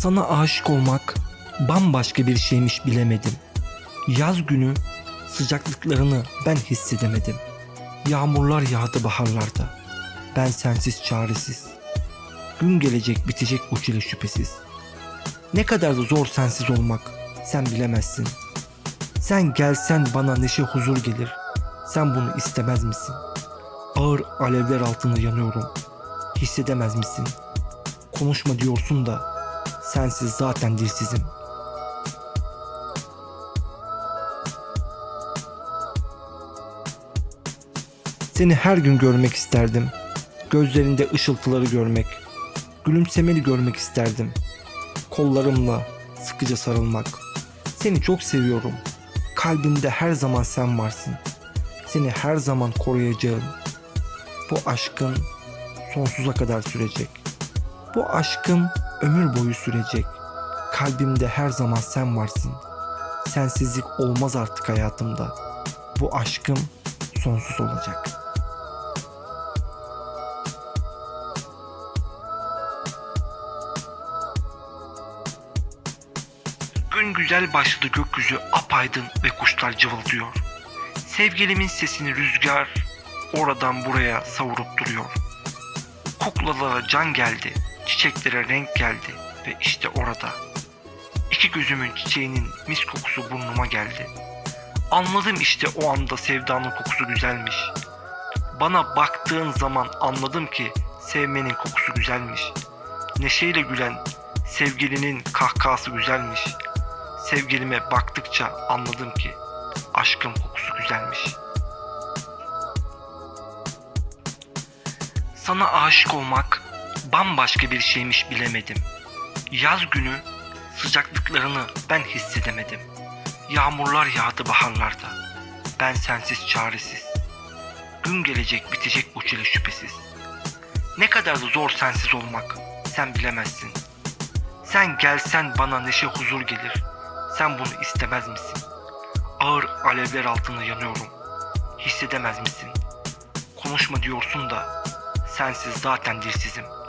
Sana aşık olmak bambaşka bir şeymiş bilemedim. Yaz günü sıcaklıklarını ben hissedemedim. Yağmurlar yağdı baharlarda. Ben sensiz çaresiz. Gün gelecek bitecek bu çile şüphesiz. Ne kadar da zor sensiz olmak sen bilemezsin. Sen gelsen bana neşe huzur gelir. Sen bunu istemez misin? Ağır alevler altında yanıyorum. Hissedemez misin? Konuşma diyorsun da sensiz zaten dilsizim. Seni her gün görmek isterdim. Gözlerinde ışıltıları görmek. Gülümsemeni görmek isterdim. Kollarımla sıkıca sarılmak. Seni çok seviyorum. Kalbimde her zaman sen varsın. Seni her zaman koruyacağım. Bu aşkın sonsuza kadar sürecek. Bu aşkım ömür boyu sürecek. Kalbimde her zaman sen varsın. Sensizlik olmaz artık hayatımda. Bu aşkım sonsuz olacak. Gün güzel başladı gökyüzü apaydın ve kuşlar cıvıldıyor. Sevgilimin sesini rüzgar oradan buraya savurup duruyor. Kuklalara can geldi, çiçeklere renk geldi ve işte orada. İki gözümün çiçeğinin mis kokusu burnuma geldi. Anladım işte o anda sevdanın kokusu güzelmiş. Bana baktığın zaman anladım ki sevmenin kokusu güzelmiş. Neşeyle gülen sevgilinin kahkahası güzelmiş. Sevgilime baktıkça anladım ki aşkın kokusu güzelmiş. Sana aşık olmak bambaşka bir şeymiş bilemedim. Yaz günü sıcaklıklarını ben hissedemedim. Yağmurlar yağdı baharlarda. Ben sensiz çaresiz. Gün gelecek bitecek bu çile şüphesiz. Ne kadar da zor sensiz olmak sen bilemezsin. Sen gelsen bana neşe huzur gelir. Sen bunu istemez misin? Ağır alevler altında yanıyorum. Hissedemez misin? Konuşma diyorsun da sensiz zaten dilsizim.